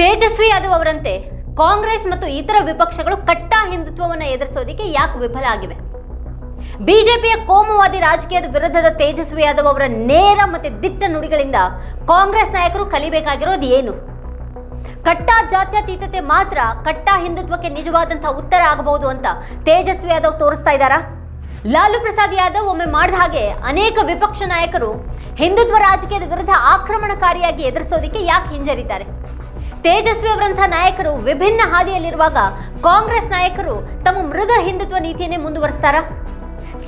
ತೇಜಸ್ವಿ ಯಾದವ್ ಅವರಂತೆ ಕಾಂಗ್ರೆಸ್ ಮತ್ತು ಇತರ ವಿಪಕ್ಷಗಳು ಕಟ್ಟಾ ಹಿಂದುತ್ವವನ್ನು ಎದುರಿಸೋದಿಕ್ಕೆ ಯಾಕೆ ವಿಫಲ ಆಗಿವೆ? ಬಿಜೆಪಿಯ ಕೋಮುವಾದಿ ರಾಜಕೀಯದ ವಿರುದ್ಧದ ತೇಜಸ್ವಿ ಯಾದವ್ ಅವರ ನೇರ ಮತ್ತು ದಿಟ್ಟ ನುಡಿಗಳಿಂದ ಕಾಂಗ್ರೆಸ್ ನಾಯಕರು ಕಲಿಬೇಕಾಗಿರೋದು ಏನು? ಕಟ್ಟಾ ಜಾತ್ಯತೀತತೆ ಮಾತ್ರ ಕಟ್ಟಾ ಹಿಂದುತ್ವಕ್ಕೆ ನಿಜವಾದಂತಹ ಉತ್ತರ ಆಗಬಹುದು ಅಂತ ತೇಜಸ್ವಿ ಯಾದವ್ ತೋರಿಸ್ತಾ ಇದ್ದಾರಾ? ಲಾಲು ಪ್ರಸಾದ್ ಯಾದವ್ ಒಮ್ಮೆ ಮಾಡಿದ ಹಾಗೆ ಅನೇಕ ವಿಪಕ್ಷ ನಾಯಕರು ಹಿಂದುತ್ವ ರಾಜಕೀಯದ ವಿರುದ್ಧ ಆಕ್ರಮಣಕಾರಿಯಾಗಿ ಎದುರಿಸೋದಿಕ್ಕೆ ಯಾಕೆ ಹಿಂಜರಿತಾರೆ? ತೇಜಸ್ವಿ ಅವರಂತಹ ನಾಯಕರು ವಿಭಿನ್ನ ಹಾದಿಯಲ್ಲಿರುವಾಗ ಕಾಂಗ್ರೆಸ್ ನಾಯಕರು ತಮ್ಮ ಮೃದ ಹಿಂದುತ್ವ ನೀತಿಯನ್ನೇ ಮುಂದುವರಿಸ್ತಾರ?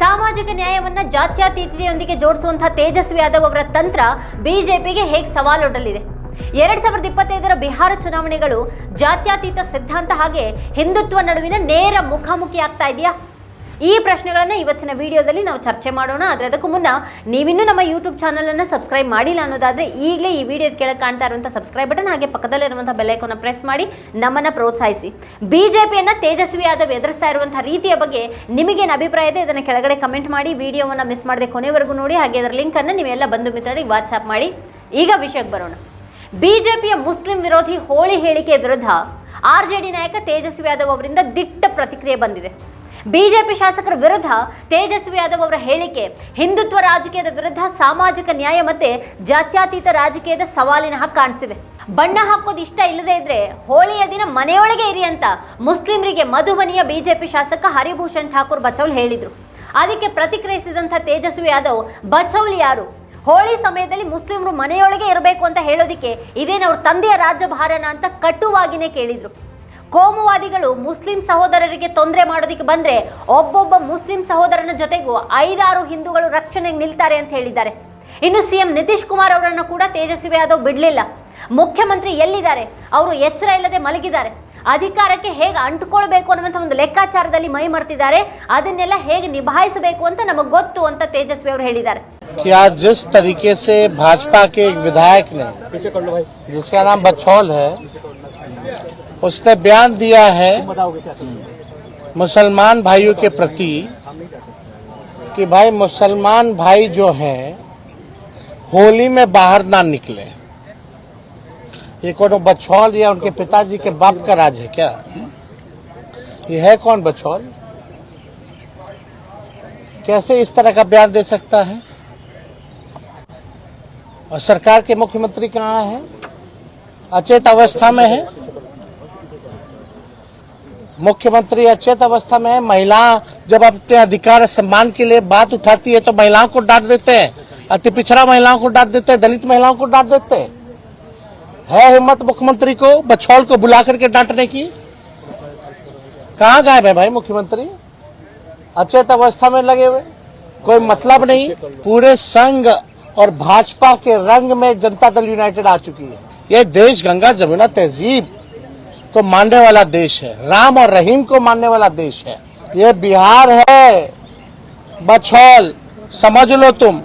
ಸಾಮಾಜಿಕ ನ್ಯಾಯವನ್ನ ಜಾತ್ಯತೀತತೆಯೊಂದಿಗೆ ಜೋಡಿಸುವಂತಹ ತೇಜಸ್ವಿ ಯಾದವ್ ಅವರ ತಂತ್ರ ಬಿಜೆಪಿಗೆ ಹೇಗೆ ಸವಾಲೊಡ್ಡಲಿದೆ? ಎರಡ್ ಸಾವಿರದ ಇಪ್ಪತ್ತೈದರ ಬಿಹಾರ ಚುನಾವಣೆಗಳು ಜಾತ್ಯತೀತ ಸಿದ್ಧಾಂತ ಹಾಗೆ ಹಿಂದುತ್ವ ನಡುವಿನ ನೇರ ಮುಖಾಮುಖಿ ಆಗ್ತಾ ಇದೆಯಾ? ಈ ಪ್ರಶ್ನೆಗಳನ್ನು ಇವತ್ತಿನ ವಿಡಿಯೋದಲ್ಲಿ ನಾವು ಚರ್ಚೆ ಮಾಡೋಣ. ಆದರೆ ಅದಕ್ಕೂ ಮುನ್ನ ನೀವಿನ್ನೂ ನಮ್ಮ ಯೂಟ್ಯೂಬ್ ಚಾನಲನ್ನು ಸಬ್ಸ್ಕ್ರೈಬ್ ಮಾಡಿಲ್ಲ ಅನ್ನೋದಾದರೆ ಈಗಲೇ ಈ ವಿಡಿಯೋ ಕೆಳಗೆ ಕಾಣ್ತಾ ಇರುವಂಥ ಸಬ್ಸ್ಕ್ರೈಬ್ ಬಟನ್ ಹಾಗೆ ಪಕ್ಕದಲ್ಲಿರುವಂಥ ಬೆಲ್ಲೈಕನ್ನ ಪ್ರೆಸ್ ಮಾಡಿ ನಮ್ಮನ್ನು ಪ್ರೋತ್ಸಾಹಿಸಿ. ಬಿ ಜೆ ಪಿಯನ್ನು ತೇಜಸ್ವಿ ಯಾದವ್ ಎದುರಿಸ್ತಾ ಇರುವಂಥ ರೀತಿಯ ಬಗ್ಗೆ ನಿಮಗೇನು ಅಭಿಪ್ರಾಯ ಇದೆ ಇದನ್ನು ಕೆಳಗಡೆ ಕಮೆಂಟ್ ಮಾಡಿ, ವಿಡಿಯೋವನ್ನು ಮಿಸ್ ಮಾಡದೆ ಕೊನೆವರೆಗೂ ನೋಡಿ, ಹಾಗೆ ಅದರ ಲಿಂಕನ್ನು ನೀವೆಲ್ಲ ಬಂಧು ಮಿತ್ರರಿಗೆ ವಾಟ್ಸ್ಆ್ಯಪ್ ಮಾಡಿ. ಈಗ ವಿಷಯಕ್ಕೆ ಬರೋಣ. ಬಿಜೆಪಿಯ ಮುಸ್ಲಿಂ ವಿರೋಧಿ ಹೋಳಿ ಹೇಳಿಕೆ ವಿರುದ್ಧ ಆರ್ ಜೆ ಡಿ ನಾಯಕ ತೇಜಸ್ವಿ ಯಾದವ್ ಅವರಿಂದ ದಿಟ್ಟ ಪ್ರತಿಕ್ರಿಯೆ ಬಂದಿದೆ. ಬಿಜೆಪಿ ಶಾಸಕರ ವಿರುದ್ಧ ತೇಜಸ್ವಿ ಯಾದವ್ ಅವರ ಹೇಳಿಕೆ, ಹಿಂದುತ್ವ ರಾಜಕೀಯದ ವಿರುದ್ಧ ಸಾಮಾಜಿಕ ನ್ಯಾಯ ಮತ್ತೆ ಜಾತ್ಯಾತೀತ ರಾಜಕೀಯದ ಸವಾಲಿನ ಹಾಗೆ ಕಾಣಿಸಿದೆ ಬಣ್ಣ ಹಾಕೋದು ಇಷ್ಟ ಇಲ್ಲದೆ ಇದ್ರೆ ಹೋಳಿಯ ದಿನ ಮನೆಯೊಳಗೆ ಇರಿ ಅಂತ ಮುಸ್ಲಿಮರಿಗೆ ಮಧುಬನಿಯ ಬಿಜೆಪಿ ಶಾಸಕ ಹರಿಭೂಷಣ್ ಠಾಕೂರ್ ಬಚೌಲ್ ಹೇಳಿದ್ರು. ಅದಕ್ಕೆ ಪ್ರತಿಕ್ರಿಯಿಸಿದಂಥ ತೇಜಸ್ವಿ ಯಾದವ್, ಬಚೌಲ್ ಯಾರು? ಹೋಳಿ ಸಮಯದಲ್ಲಿ ಮುಸ್ಲಿಮರು ಮನೆಯೊಳಗೆ ಇರಬೇಕು ಅಂತ ಹೇಳೋದಿಕ್ಕೆ ಇದೇನು ಅವ್ರ ತಂದೆಯ ರಾಜ್ಯಭಾರನ ಅಂತ ಕಟುವಾಗಿನೇ ಕೇಳಿದ್ರು. ಕೋಮುವಾದಿಗಳು ಮುಸ್ಲಿಂ ಸಹೋದರರಿಗೆ ತೊಂದರೆ ಮಾಡೋದಕ್ಕೆ ಬಂದ್ರೆ ಒಬ್ಬೊಬ್ಬ ಮುಸ್ಲಿಂ ಸಹೋದರನ ಜೊತೆಗೂ ಐದಾರು ಹಿಂದೂಗಳು ರಕ್ಷಣೆಗೆ ನಿಲ್ತಾರೆ ಅಂತ ಹೇಳಿದ್ದಾರೆ ಇನ್ನು ಸಿಎಂ ನಿತೀಶ್ ಕುಮಾರ್ ಅವರನ್ನು ಕೂಡ ತೇಜಸ್ವಿ ಯಾದವ್ ಬಿಡಲಿಲ್ಲ ಮುಖ್ಯಮಂತ್ರಿ ಎಲ್ಲಿದ್ದಾರೆ ಅವರು ಎಚ್ಚರ ಇಲ್ಲದೆ ಮಲಗಿದ್ದಾರೆ ಅಧಿಕಾರಕ್ಕೆ ಹೇಗೆ ಅಂಟುಕೊಳ್ಬೇಕು ಅನ್ನುವಂಥ ಒಂದು ಲೆಕ್ಕಾಚಾರದಲ್ಲಿ ಮೈ ಮರ್ತಿದ್ದಾರೆ ಅದನ್ನೆಲ್ಲ ಹೇಗೆ ನಿಭಾಯಿಸಬೇಕು ಅಂತ ನಮಗೆ ಗೊತ್ತು ಅಂತ ತೇಜಸ್ವಿ ಅವರು ಹೇಳಿದ್ದಾರೆ कि आज जिस तरीके से भाजपा के एक विधायक ने जिसका नाम बछौल है उसने बयान दिया है मुसलमान भाइयों के प्रति कि भाई मुसलमान भाई जो हैं होली में बाहर ना निकले। ये कौन बछौल या उनके पिताजी के बाप का राज है क्या? ये है कौन बछौल? कैसे इस तरह का बयान दे सकता है? और सरकार के मुख्यमंत्री कहाँ है? अचेत अवस्था में है? मुख्यमंत्री अचेत अवस्था में महिला जब अपने अधिकार सम्मान के लिए बात उठाती है तो महिलाओं को डांट देते हैं। अति पिछड़ा महिलाओं को डांट देते हैं, दलित महिलाओं को डांट देते हैं। है हिम्मत मुख्यमंत्री को बछौल को बुला करके डांटने की? कहाँ गायब है भाई मुख्यमंत्री? अचेत अवस्था में लगे हुए। कोई मतलब नहीं। पूरे संघ और भाजपा के रंग में जनता दल यूनाइटेड आ चुकी है। ये देश गंगा जमुना तहजीब। को मानने वाला देश है। राम और रहीम को मानने वाला देश है। ये बिहार है। बछौल, समझ लो तुम।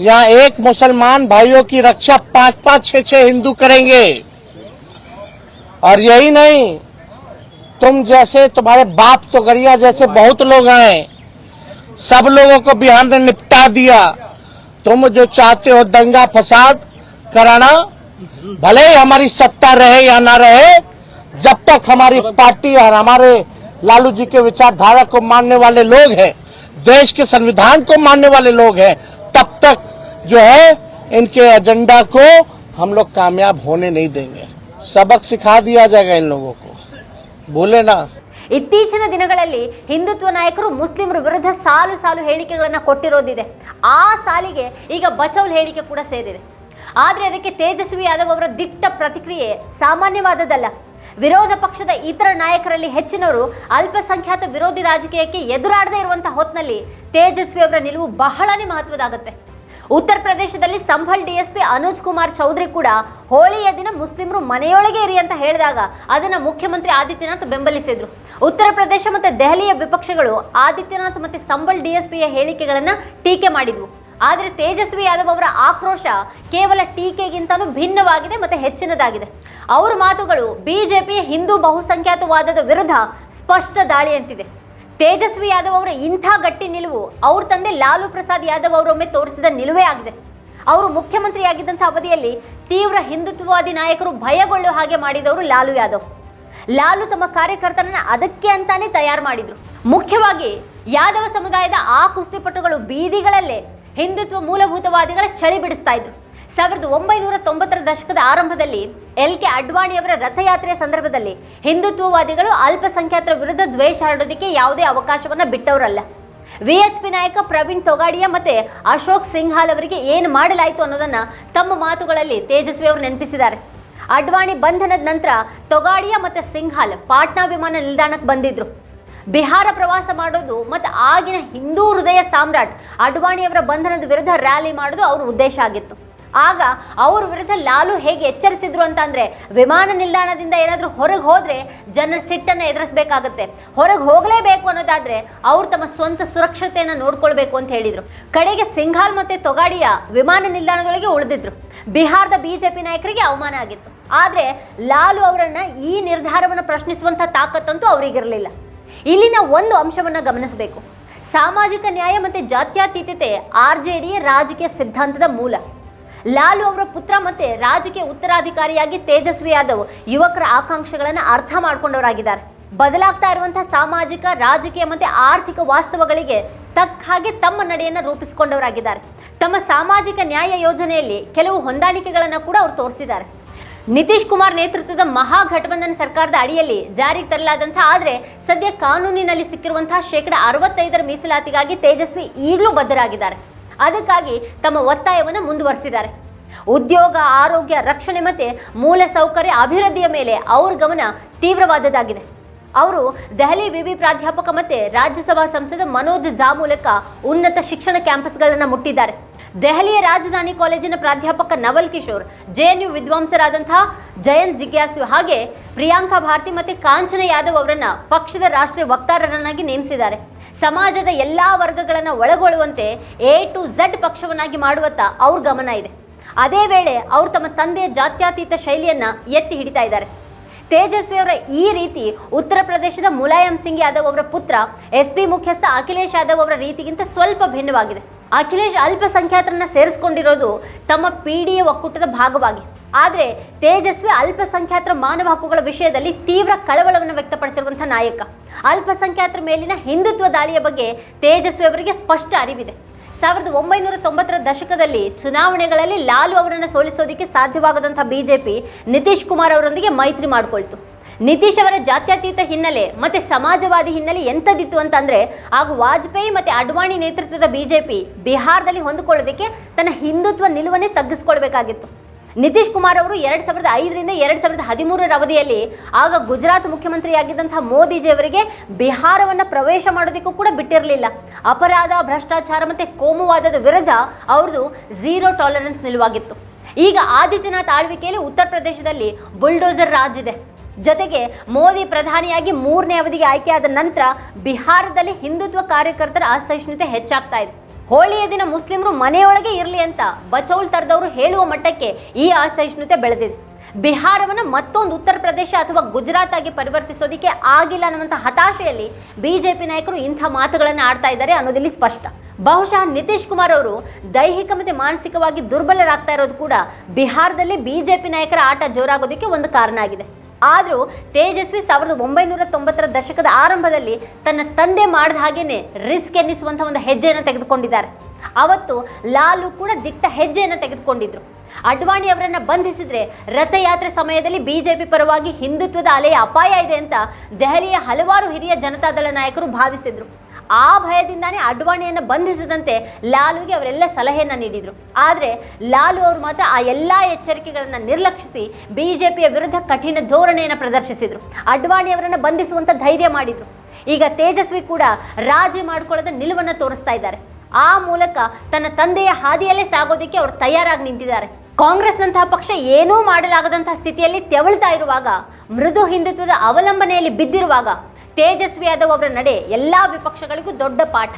यहाँ एक मुसलमान भाइयों की रक्षा पाँच पाँच, छह छह हिंदू करेंगे। और यही नहीं, तुम जैसे तुम्हारे बाप तो गरिया जैसे बहुत लोग हैं। सब लोगों को बिहार ने निपटा दिया। तुम जो चाहते हो दंगा फसाद कराना, भले ही हमारी सत्ता रहे या ना रहे जब तक हमारी पार्टी और हमारे लालू जी के विचारधारा को मानने वाले लोग हैं देश के संविधान को मानने वाले लोग हैं तब तक जो है इनके एजेंडा को हम लोग कामयाब होने नहीं देंगे सबक सिखा दिया जाएगा इन लोगों को बोले ना ಇತ್ತೀಚಿನ ದಿನಗಳಲ್ಲಿ ಹಿಂದುತ್ವ ನಾಯಕರು ಮುಸ್ಲಿಮರ ವಿರುದ್ಧ ಸಾಲು ಸಾಲು ಹೇಳಿಕೆಗಳನ್ನು ಕೊಟ್ಟಿರೋದಿದೆ ಆ ಸಾಲಿಗೆ ಈಗ ಬಚೌಲ್ ಹೇಳಿಕೆ ಕೂಡ ಸೇರಿದೆ ಆದರೆ ಅದಕ್ಕೆ ತೇಜಸ್ವಿ ಯಾದವ್ ಅವರ ದಿಟ್ಟ ಪ್ರತಿಕ್ರಿಯೆ ಸಾಮಾನ್ಯವಾದದ್ದಲ್ಲ ವಿರೋಧ ಪಕ್ಷದ ಇತರ ನಾಯಕರಲ್ಲಿ ಹೆಚ್ಚಿನವರು ಅಲ್ಪಸಂಖ್ಯಾತ ವಿರೋಧಿ ರಾಜಕೀಯಕ್ಕೆ ಎದುರಾಡದೇ ಇರುವಂತಹ ಹೊತ್ತಿನಲ್ಲಿ ತೇಜಸ್ವಿ ಅವರ ನಿಲುವು ಬಹಳನೇ ಮಹತ್ವದಾಗುತ್ತೆ. ಉತ್ತರ ಪ್ರದೇಶದಲ್ಲಿ ಸಂಭಲ್ ಡಿಎಸ್ಪಿ ಅನುಜ್ ಕುಮಾರ್ ಚೌಧರಿ ಕೂಡ ಹೋಳಿಯ ದಿನ ಮುಸ್ಲಿಮರು ಮನೆಯೊಳಗೆ ಇರಿ ಅಂತ ಹೇಳಿದಾಗ ಅದನ್ನು ಮುಖ್ಯಮಂತ್ರಿ ಆದಿತ್ಯನಾಥ್ ಬೆಂಬಲಿಸಿದ್ರು. ಉತ್ತರ ಪ್ರದೇಶ ಮತ್ತು ದೆಹಲಿಯ ವಿಪಕ್ಷಗಳು ಆದಿತ್ಯನಾಥ್ ಮತ್ತು ಸಂಭಲ್ ಡಿಎಸ್ಪಿಯ ಹೇಳಿಕೆಗಳನ್ನು ಟೀಕೆ ಮಾಡಿದ್ವು. ಆದರೆ ತೇಜಸ್ವಿ ಯಾದವ್ ಅವರ ಆಕ್ರೋಶ ಕೇವಲ ಟೀಕೆಗಿಂತಲೂ ಭಿನ್ನವಾಗಿದೆ ಮತ್ತೆ ಹೆಚ್ಚಿನದಾಗಿದೆ. ಅವರ ಮಾತುಗಳು ಬಿಜೆಪಿಯ ಹಿಂದೂ ಬಹುಸಂಖ್ಯಾತವಾದದ ವಿರುದ್ಧ ಸ್ಪಷ್ಟ ದಾಳಿ ಅಂತಿದೆ ತೇಜಸ್ವಿ ಯಾದವ್ ಅವರ ಇಂಥ ಗಟ್ಟಿ ನಿಲುವು ಅವ್ರ ತಂದೆ ಲಾಲು ಪ್ರಸಾದ್ ಯಾದವ್ ಅವರೊಮ್ಮೆ ತೋರಿಸಿದ ನಿಲುವೇ ಆಗಿದೆ. ಅವರು ಮುಖ್ಯಮಂತ್ರಿಯಾಗಿದ್ದಂಥ ಅವಧಿಯಲ್ಲಿ ತೀವ್ರ ಹಿಂದುತ್ವವಾದಿ ನಾಯಕರು ಭಯಗೊಳ್ಳುವ ಹಾಗೆ ಮಾಡಿದವರು ಲಾಲು ಯಾದವ್. ಲಾಲು ತಮ್ಮ ಕಾರ್ಯಕರ್ತರನ್ನ ಅದಕ್ಕೆ ಅಂತಾನೆ ತಯಾರು ಮಾಡಿದ್ರು. ಮುಖ್ಯವಾಗಿ ಯಾದವ ಸಮುದಾಯದ ಆ ಕುಸ್ತಿಪಟುಗಳು ಬೀದಿಗಳಲ್ಲೇ ಹಿಂದುತ್ವ ಮೂಲಭೂತವಾದಿಗಳ ಚಳಿ ಬಿಡಿಸ್ತಾ ಇದ್ರು. ಸಾವಿರದ ಒಂಬೈನೂರ ತೊಂಬತ್ತರ ದಶಕದ ಆರಂಭದಲ್ಲಿ ಎಲ್ ಕೆ ಅಡ್ವಾಣಿಯವರ ರಥಯಾತ್ರೆಯ ಸಂದರ್ಭದಲ್ಲಿ ಹಿಂದುತ್ವವಾದಿಗಳು ಅಲ್ಪಸಂಖ್ಯಾತರ ವಿರುದ್ಧ ದ್ವೇಷ ಹರಡೋದಕ್ಕೆ ಯಾವುದೇ ಅವಕಾಶವನ್ನು ಬಿಟ್ಟವರಲ್ಲ. ವಿ ಎಚ್ ಪಿ ನಾಯಕ ಪ್ರವೀಣ್ ತೊಗಾಡಿಯಾ ಮತ್ತೆ ಅಶೋಕ್ ಸಿಂಘಾಲ್ ಅವರಿಗೆ ಏನು ಮಾಡಲಾಯಿತು ಅನ್ನೋದನ್ನ ತಮ್ಮ ಮಾತುಗಳಲ್ಲಿ ತೇಜಸ್ವಿ ಅವರು ನೆನಪಿಸಿದ್ದಾರೆ. ಅಡ್ವಾಣಿ ಬಂಧನದ ನಂತರ ತೊಗಾಡಿಯಾ ಮತ್ತೆ ಸಿಂಘಾಲ್ ಪಾಟ್ನಾ ವಿಮಾನ ನಿಲ್ದಾಣಕ್ಕೆ ಬಂದಿದ್ರು. ಬಿಹಾರ ಪ್ರವಾಸ ಮಾಡೋದು ಮತ್ತು ಆಗಿನ ಹಿಂದೂ ಹೃದಯ ಸಾಮ್ರಾಟ್ ಅಡ್ವಾಣಿಯವರ ಬಂಧನದ ವಿರುದ್ಧ ರ್ಯಾಲಿ ಮಾಡೋದು ಅವ್ರ ಉದ್ದೇಶ ಆಗಿತ್ತು. ಆಗ ಅವ್ರ ವಿರುದ್ಧ ಲಾಲು ಹೇಗೆ ಎಚ್ಚರಿಸಿದ್ರು ಅಂತ ಅಂದರೆ ವಿಮಾನ ನಿಲ್ದಾಣದಿಂದ ಏನಾದರೂ ಹೊರಗೆ ಹೋದರೆ ಜನರ ಸಿಟ್ಟನ್ನು ಎದುರಿಸಬೇಕಾಗತ್ತೆ. ಹೊರಗೆ ಹೋಗಲೇಬೇಕು ಅನ್ನೋದಾದರೆ ಅವ್ರು ತಮ್ಮ ಸ್ವಂತ ಸುರಕ್ಷತೆಯನ್ನು ನೋಡ್ಕೊಳ್ಬೇಕು ಅಂತ ಹೇಳಿದರು. ಕಡೆಗೆ ಸಿಂಘಾಲ್ ಮತ್ತು ತೊಗಾಡಿಯ ವಿಮಾನ ನಿಲ್ದಾಣದೊಳಗೆ ಉಳಿದಿದ್ರು. ಬಿಹಾರದ ಬಿ ಜೆ ಪಿ ನಾಯಕರಿಗೆ ಅವಮಾನ ಆಗಿತ್ತು. ಆದರೆ ಲಾಲು ಅವರನ್ನು ಈ ನಿರ್ಧಾರವನ್ನು ಪ್ರಶ್ನಿಸುವಂಥ ತಾಕತ್ತಂತೂ ಅವರಿಗಿರಲಿಲ್ಲ. ಇಲ್ಲಿನ ಒಂದು ಅಂಶವನ್ನು ಗಮನಿಸಬೇಕು. ಸಾಮಾಜಿಕ ನ್ಯಾಯ ಮತ್ತೆ ಜಾತ್ಯಾತೀತತೆ ಆರ್ ಜೆ ಡಿ ರಾಜಕೀಯ ಸಿದ್ಧಾಂತದ ಮೂಲ. ಲಾಲು ಅವರ ಪುತ್ರ ಮತ್ತೆ ರಾಜಕೀಯ ಉತ್ತರಾಧಿಕಾರಿಯಾಗಿ ತೇಜಸ್ವಿ ಯಾದವ್ ಯುವಕರ ಆಕಾಂಕ್ಷೆಗಳನ್ನು ಅರ್ಥ ಮಾಡಿಕೊಂಡವರಾಗಿದ್ದಾರೆ. ಬದಲಾಗ್ತಾ ಇರುವಂತಹ ಸಾಮಾಜಿಕ, ರಾಜಕೀಯ ಮತ್ತು ಆರ್ಥಿಕ ವಾಸ್ತವಗಳಿಗೆ ತಕ್ಕ ಹಾಗೆ ತಮ್ಮ ನಡೆಯನ್ನು ರೂಪಿಸಿಕೊಂಡವರಾಗಿದ್ದಾರೆ. ತಮ್ಮ ಸಾಮಾಜಿಕ ನ್ಯಾಯ ಯೋಜನೆಯಲ್ಲಿ ಕೆಲವು ಹೊಂದಾಣಿಕೆಗಳನ್ನು ಕೂಡ ಅವರು ತೋರಿಸಿದ್ದಾರೆ. ನಿತೀಶ್ ಕುಮಾರ್ ನೇತೃತ್ವದ ಮಹಾಗಠಬಂಧನ್ ಸರ್ಕಾರದ ಅಡಿಯಲ್ಲಿ ಜಾರಿಗೆ ತರಲಾದಂತಹ ಆದರೆ ಸದ್ಯ ಕಾನೂನಿನಲ್ಲಿ ಸಿಕ್ಕಿರುವಂತಹ ಶೇಕಡ ಅರವತ್ತೈದರ ಮೀಸಲಾತಿಗಾಗಿ ತೇಜಸ್ವಿ ಈಗಲೂ ಬದ್ಧರಾಗಿದ್ದಾರೆ. ಅದಕ್ಕಾಗಿ ತಮ್ಮ ಒತ್ತಾಯವನ್ನು ಮುಂದುವರಿಸಿದ್ದಾರೆ. ಉದ್ಯೋಗ, ಆರೋಗ್ಯ, ರಕ್ಷಣೆ ಮತ್ತು ಮೂಲ ಸೌಕರ್ಯ ಅಭಿವೃದ್ಧಿಯ ಮೇಲೆ ಅವ್ರ ಗಮನ ತೀವ್ರವಾದದ್ದಾಗಿದೆ. ಅವರು ದೆಹಲಿ ವಿವಿ ಪ್ರಾಧ್ಯಾಪಕ ಮತ್ತು ರಾಜ್ಯಸಭಾ ಸಂಸದ ಮನೋಜ್ ಝಾ ಮೂಲಕ ಉನ್ನತ ಶಿಕ್ಷಣ ಕ್ಯಾಂಪಸ್ಗಳನ್ನು ಮುಟ್ಟಿದ್ದಾರೆ. ದೆಹಲಿಯ ರಾಜಧಾನಿ ಕಾಲೇಜಿನ ಪ್ರಾಧ್ಯಾಪಕ ನವಲ್ ಕಿಶೋರ್, ಜೆಎನ್ಯು ವಿದ್ವಾಂಸರಾದಂತಹ ಜಯಂತ್ ಜಿಗ್ಯಾಸು ಹಾಗೆ ಪ್ರಿಯಾಂಕಾ ಭಾರತಿ ಮತ್ತೆ ಕಾಂಚನ ಯಾದವ್ ಅವರನ್ನ ಪಕ್ಷದ ರಾಷ್ಟ್ರೀಯ ವಕ್ತಾರರನ್ನಾಗಿ ನೇಮಿಸಿದ್ದಾರೆ. ಸಮಾಜದ ಎಲ್ಲಾ ವರ್ಗಗಳನ್ನು ಒಳಗೊಳ್ಳುವಂತೆ ಎ ಟು ಝಡ್ ಪಕ್ಷವನ್ನಾಗಿ ಮಾಡುವತ್ತ ಅವ್ರ ಗಮನ ಇದೆ. ಅದೇ ವೇಳೆ ಅವರು ತಮ್ಮ ತಂದೆಯ ಜಾತ್ಯತೀತ ಶೈಲಿಯನ್ನು ಎತ್ತಿ ಹಿಡಿತಾ ಇದ್ದಾರೆ. ತೇಜಸ್ವಿ ಅವರ ಈ ರೀತಿ ಉತ್ತರ ಪ್ರದೇಶದ ಮುಲಾಯಂ ಸಿಂಗ್ ಯಾದವ್ ಅವರ ಪುತ್ರ, ಎಸ್ ಪಿ ಮುಖ್ಯಸ್ಥ ಅಖಿಲೇಶ್ ಯಾದವ್ ಅವರ ರೀತಿಗಿಂತ ಸ್ವಲ್ಪ ಭಿನ್ನವಾಗಿದೆ. ಅಖಿಲೇಶ್ ಅಲ್ಪಸಂಖ್ಯಾತರನ್ನ ಸೇರಿಸಿಕೊಂಡಿರೋದು ತಮ್ಮ ಪಿಡಿಎ ಒಕ್ಕೂಟದ ಭಾಗವಾಗಿ. ಆದರೆ ತೇಜಸ್ವಿ ಅಲ್ಪಸಂಖ್ಯಾತರ ಮಾನವ ಹಕ್ಕುಗಳ ವಿಷಯದಲ್ಲಿ ತೀವ್ರ ಕಳವಳವನ್ನು ವ್ಯಕ್ತಪಡಿಸಿರುವಂಥ ನಾಯಕ. ಅಲ್ಪಸಂಖ್ಯಾತರ ಮೇಲಿನ ಹಿಂದುತ್ವ ದಾಳಿಯ ಬಗ್ಗೆ ತೇಜಸ್ವಿ ಅವರಿಗೆ ಸ್ಪಷ್ಟ ಅರಿವಿದೆ. ಸಾವಿರದ ಒಂಬೈನೂರ ತೊಂಬತ್ತರ ದಶಕದಲ್ಲಿ ಚುನಾವಣೆಗಳಲ್ಲಿ ಲಾಲು ಅವರನ್ನು ಸೋಲಿಸೋದಕ್ಕೆ ಸಾಧ್ಯವಾಗದಂಥ ಬಿಜೆಪಿ ನಿತೀಶ್ ಕುಮಾರ್ ಅವರೊಂದಿಗೆ ಮೈತ್ರಿ ಮಾಡಿಕೊಳ್ತು. ನಿತೀಶ್ ಅವರ ಜಾತ್ಯತೀತ ಹಿನ್ನೆಲೆ ಮತ್ತೆ ಸಮಾಜವಾದಿ ಹಿನ್ನೆಲೆ ಎಂಥದ್ದಿತ್ತು ಅಂತಂದ್ರೆ ಆಗ ವಾಜಪೇಯಿ ಮತ್ತೆ ಅಡ್ವಾಣಿ ನೇತೃತ್ವದ ಬಿಜೆಪಿ ಬಿಹಾರದಲ್ಲಿ ಹೊಂದಿಕೊಳ್ಳೋದಕ್ಕೆ ತನ್ನ ಹಿಂದುತ್ವ ನಿಲುವನ್ನೇ ತಗ್ಗಿಸ್ಕೊಳ್ಬೇಕಾಗಿತ್ತು. ನಿತೀಶ್ ಕುಮಾರ್ ಅವರು ಎರಡು ಸಾವಿರದ ಐದರಿಂದ ಎರಡು ಸಾವಿರದ ಹದಿಮೂರರ ಅವಧಿಯಲ್ಲಿ ಆಗ ಗುಜರಾತ್ ಮುಖ್ಯಮಂತ್ರಿಯಾಗಿದ್ದಂಥ ಮೋದಿಜಿ ಅವರಿಗೆ ಬಿಹಾರವನ್ನು ಪ್ರವೇಶ ಮಾಡೋದಕ್ಕೂ ಕೂಡ ಬಿಟ್ಟಿರಲಿಲ್ಲ. ಅಪರಾಧ, ಭ್ರಷ್ಟಾಚಾರ ಮತ್ತೆ ಕೋಮುವಾದದ ವಿರುದ್ಧ ಅವ್ರದ್ದು ಝೀರೋ ಟಾಲರೆನ್ಸ್ ನಿಲುವಾಗಿತ್ತು. ಈಗ ಆದಿತ್ಯನಾಥ್ ಆಳ್ವಿಕೆಯಲ್ಲಿ ಉತ್ತರ ಪ್ರದೇಶದಲ್ಲಿ ಬುಲ್ಡೋಸರ್ ರಾಜ್ ಇದೆ. ಜೊತೆಗೆ ಮೋದಿ ಪ್ರಧಾನಿಯಾಗಿ ಮೂರನೇ ಅವಧಿಗೆ ಆಯ್ಕೆಯಾದ ನಂತರ ಬಿಹಾರದಲ್ಲಿ ಹಿಂದುತ್ವ ಕಾರ್ಯಕರ್ತರ ಅಸಹಿಷ್ಣುತೆ ಹೆಚ್ಚಾಗ್ತಾ ಇದೆ. ಹೋಳಿಯ ದಿನ ಮುಸ್ಲಿಮರು ಮನೆಯೊಳಗೆ ಇರಲಿ ಅಂತ ಬಚೌಲ್ ತರದವರು ಹೇಳುವ ಮಟ್ಟಕ್ಕೆ ಈ ಅಸಹಿಷ್ಣುತೆ ಬೆಳೆದಿದೆ. ಬಿಹಾರವನ್ನು ಮತ್ತೊಂದು ಉತ್ತರ ಪ್ರದೇಶ ಅಥವಾ ಗುಜರಾತ್ ಆಗಿ ಪರಿವರ್ತಿಸೋದಿಕ್ಕೆ ಆಗಿಲ್ಲ ಅನ್ನುವಂಥ ಹತಾಶೆಯಲ್ಲಿ ಬಿಜೆಪಿ ನಾಯಕರು ಇಂಥ ಮಾತುಗಳನ್ನು ಆಡ್ತಾ ಇದ್ದಾರೆ ಅನ್ನೋದಿಲ್ಲಿ ಸ್ಪಷ್ಟ. ಬಹುಶಃ ನಿತೀಶ್ ಕುಮಾರ್ ಅವರು ದೈಹಿಕ ಮತ್ತು ಮಾನಸಿಕವಾಗಿ ದುರ್ಬಲರಾಗ್ತಾ ಇರೋದು ಕೂಡ ಬಿಹಾರದಲ್ಲಿ ಬಿಜೆಪಿ ನಾಯಕರ ಆಟ ಜೋರಾಗೋದಕ್ಕೆ ಒಂದು ಕಾರಣ ಆಗಿದೆ. ಆದರೂ ತೇಜಸ್ವಿ ಸಾವಿರದ ಒಂಬೈನೂರ ತೊಂಬತ್ತರ ದಶಕದ ಆರಂಭದಲ್ಲಿ ತನ್ನ ತಂದೆ ಮಾಡಿದ ಹಾಗೇನೆ ರಿಸ್ಕ್ ಎನ್ನಿಸುವಂಥ ಒಂದು ಹೆಜ್ಜೆಯನ್ನು ತೆಗೆದುಕೊಂಡಿದ್ದಾರೆ. ಅವತ್ತು ಲಾಲು ಕೂಡ ದಿಟ್ಟ ಹೆಜ್ಜೆಯನ್ನು ತೆಗೆದುಕೊಂಡಿದ್ರು. ಅಡ್ವಾಣಿ ಅವರನ್ನು ಬಂಧಿಸಿದರೆ ರಥಯಾತ್ರೆ ಸಮಯದಲ್ಲಿ ಬಿಜೆಪಿ ಪರವಾಗಿ ಹಿಂದುತ್ವದ ಅಲೆಯ ಅಪಾಯ ಇದೆ ಅಂತ ದೆಹಲಿಯ ಹಲವಾರು ಹಿರಿಯ ಜನತಾದಳ ನಾಯಕರು ಭಾವಿಸಿದ್ರು. ಆ ಭಯದಿಂದಾನೇ ಅಡ್ವಾಣಿಯನ್ನು ಬಂಧಿಸದಂತೆ ಲಾಲುಗೆ ಅವರೆಲ್ಲ ಸಲಹೆಯನ್ನು ನೀಡಿದರು. ಆದರೆ ಲಾಲು ಅವರು ಮಾತ್ರ ಆ ಎಲ್ಲ ಎಚ್ಚರಿಕೆಗಳನ್ನು ನಿರ್ಲಕ್ಷಿಸಿ ಬಿ ಜೆ ಪಿಯ ವಿರುದ್ಧ ಕಠಿಣ ಧೋರಣೆಯನ್ನು ಪ್ರದರ್ಶಿಸಿದರು. ಅಡ್ವಾಣಿ ಅವರನ್ನು ಬಂಧಿಸುವಂಥ ಧೈರ್ಯ ಮಾಡಿದರು. ಈಗ ತೇಜಸ್ವಿ ಕೂಡ ರಾಜಿ ಮಾಡಿಕೊಳ್ಳದ ನಿಲುವನ್ನು ತೋರಿಸ್ತಾ ಇದ್ದಾರೆ. ಆ ಮೂಲಕ ತನ್ನ ತಂದೆಯ ಹಾದಿಯಲ್ಲೇ ಸಾಗೋದಕ್ಕೆ ಅವರು ತಯಾರಾಗಿ ನಿಂತಿದ್ದಾರೆ. ಕಾಂಗ್ರೆಸ್ನಂತಹ ಪಕ್ಷ ಏನೂ ಮಾಡಲಾಗದಂತಹ ಸ್ಥಿತಿಯಲ್ಲಿ ತೆವಳ್ತಾ ಇರುವಾಗ, ಮೃದು ಹಿಂದುತ್ವದ ಅವಲಂಬನೆಯಲ್ಲಿ ಬಿದ್ದಿರುವಾಗ ತೇಜಸ್ವಿ ಯಾದವ್ ಅವರ ನಡೆ ಎಲ್ಲಾ ವಿಪಕ್ಷಗಳಿಗೂ ದೊಡ್ಡ ಪಾಠ.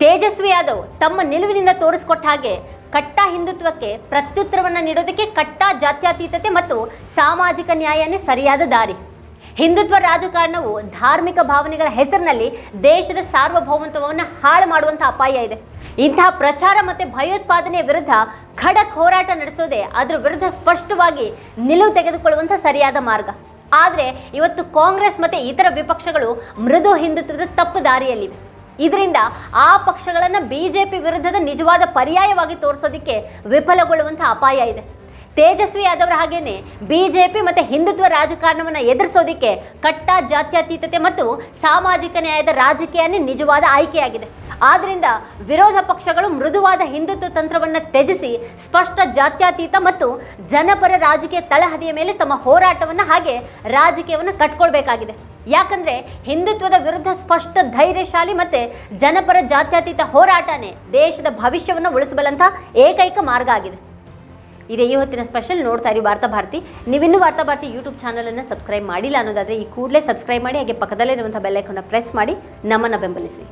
ತೇಜಸ್ವಿ ಯಾದವ್ ತಮ್ಮ ನಿಲುವಿನಿಂದ ತೋರಿಸ್ಕೊಟ್ಟ ಹಾಗೆ ಕಟ್ಟ ಹಿಂದುತ್ವಕ್ಕೆ ಪ್ರತ್ಯುತ್ತರವನ್ನು ನೀಡೋದಕ್ಕೆ ಕಟ್ಟ ಜಾತ್ಯತೀತತೆ ಮತ್ತು ಸಾಮಾಜಿಕ ನ್ಯಾಯನೇ ಸರಿಯಾದ ದಾರಿ. ಹಿಂದುತ್ವ ರಾಜಕಾರಣವು ಧಾರ್ಮಿಕ ಭಾವನೆಗಳ ಹೆಸರಿನಲ್ಲಿ ದೇಶದ ಸಾರ್ವಭೌಮತ್ವವನ್ನು ಹಾಳು ಮಾಡುವಂಥ ಅಪಾಯ ಇದೆ. ಇಂತಹ ಪ್ರಚಾರ ಮತ್ತೆ ಭಯೋತ್ಪಾದನೆಯ ವಿರುದ್ಧ ಖಡಕ್ ಹೋರಾಟ ನಡೆಸೋದೇ ಅದರ ವಿರುದ್ಧ ಸ್ಪಷ್ಟವಾಗಿ ನಿಲುವು ತೆಗೆದುಕೊಳ್ಳುವಂಥ ಸರಿಯಾದ ಮಾರ್ಗ. ಆದರೆ ಇವತ್ತು ಕಾಂಗ್ರೆಸ್ ಮತ್ತು ಇತರ ವಿಪಕ್ಷಗಳು ಮೃದು ಹಿಂದುತ್ವದ ತಪ್ಪು ದಾರಿಯಲ್ಲಿವೆ. ಇದರಿಂದ ಆ ಪಕ್ಷಗಳನ್ನು ಬಿ ಜೆ ಪಿ ವಿರುದ್ಧದ ನಿಜವಾದ ಪರ್ಯಾಯವಾಗಿ ತೋರಿಸೋದಕ್ಕೆ ವಿಫಲಗೊಳ್ಳುವಂಥ ಅಪಾಯ ಇದೆ. ತೇಜಸ್ವಿ ಯಾದವ್ರ ಹಾಗೇನೆ ಬಿಜೆಪಿ ಮತ್ತು ಹಿಂದುತ್ವ ರಾಜಕಾರಣವನ್ನು ಎದುರಿಸೋದಕ್ಕೆ ಕಟ್ಟ ಜಾತ್ಯತೀತತೆ ಮತ್ತು ಸಾಮಾಜಿಕ ನ್ಯಾಯದ ರಾಜಕೀಯನೇ ನಿಜವಾದ ಆಯ್ಕೆಯಾಗಿದೆ. ಆದ್ದರಿಂದ ವಿರೋಧ ಪಕ್ಷಗಳು ಮೃದುವಾದ ಹಿಂದುತ್ವ ತಂತ್ರವನ್ನು ತ್ಯಜಿಸಿ ಸ್ಪಷ್ಟ ಜಾತ್ಯತೀತ ಮತ್ತು ಜನಪರ ರಾಜಕೀಯ ತಳಹದಿಯ ಮೇಲೆ ತಮ್ಮ ಹೋರಾಟವನ್ನು ಹಾಗೆ ರಾಜಕೀಯವನ್ನು ಕಟ್ಕೊಳ್ಬೇಕಾಗಿದೆ. ಯಾಕಂದ್ರೆ ಹಿಂದುತ್ವದ ವಿರುದ್ಧ ಸ್ಪಷ್ಟ ಧೈರ್ಯಶಾಲಿ ಮತ್ತೆ ಜನಪರ ಜಾತ್ಯತೀತ ಹೋರಾಟನೇ ದೇಶದ ಭವಿಷ್ಯವನ್ನು ಉಳಿಸಬಲ್ಲಂಥ ಏಕೈಕ ಮಾರ್ಗ ಆಗಿದೆ. ಇದೇ ಈ ಹೊತ್ತಿನ ಸ್ಪೆಷಲ್ ನೋಡ್ತಾ ಇರಿ ವಾರ್ತಾ ಭಾರತಿ. ನೀವಿನ್ನೂ ವಾರ್ತಾ ಭಾರತಿ ಯೂಟ್ಯೂಬ್ ಚಾನಲನ್ನು ಸಬ್ಸ್ಕ್ರೈಬ್ ಮಾಡಿಲ್ಲ ಅನ್ನೋದಾದರೆ ಈ ಕೂಡಲೇ ಸಬ್ಸ್ಕ್ರೈಬ್ ಮಾಡಿ, ಹಾಗೆ ಪಕ್ಕದಲ್ಲೇ ಇರುವಂಥ ಬೆಲ್ಲೈಕನ್ನ ಪ್ರೆಸ್ ಮಾಡಿ, ನಮ್ಮನ್ನು ಬೆಂಬಲಿಸಿ.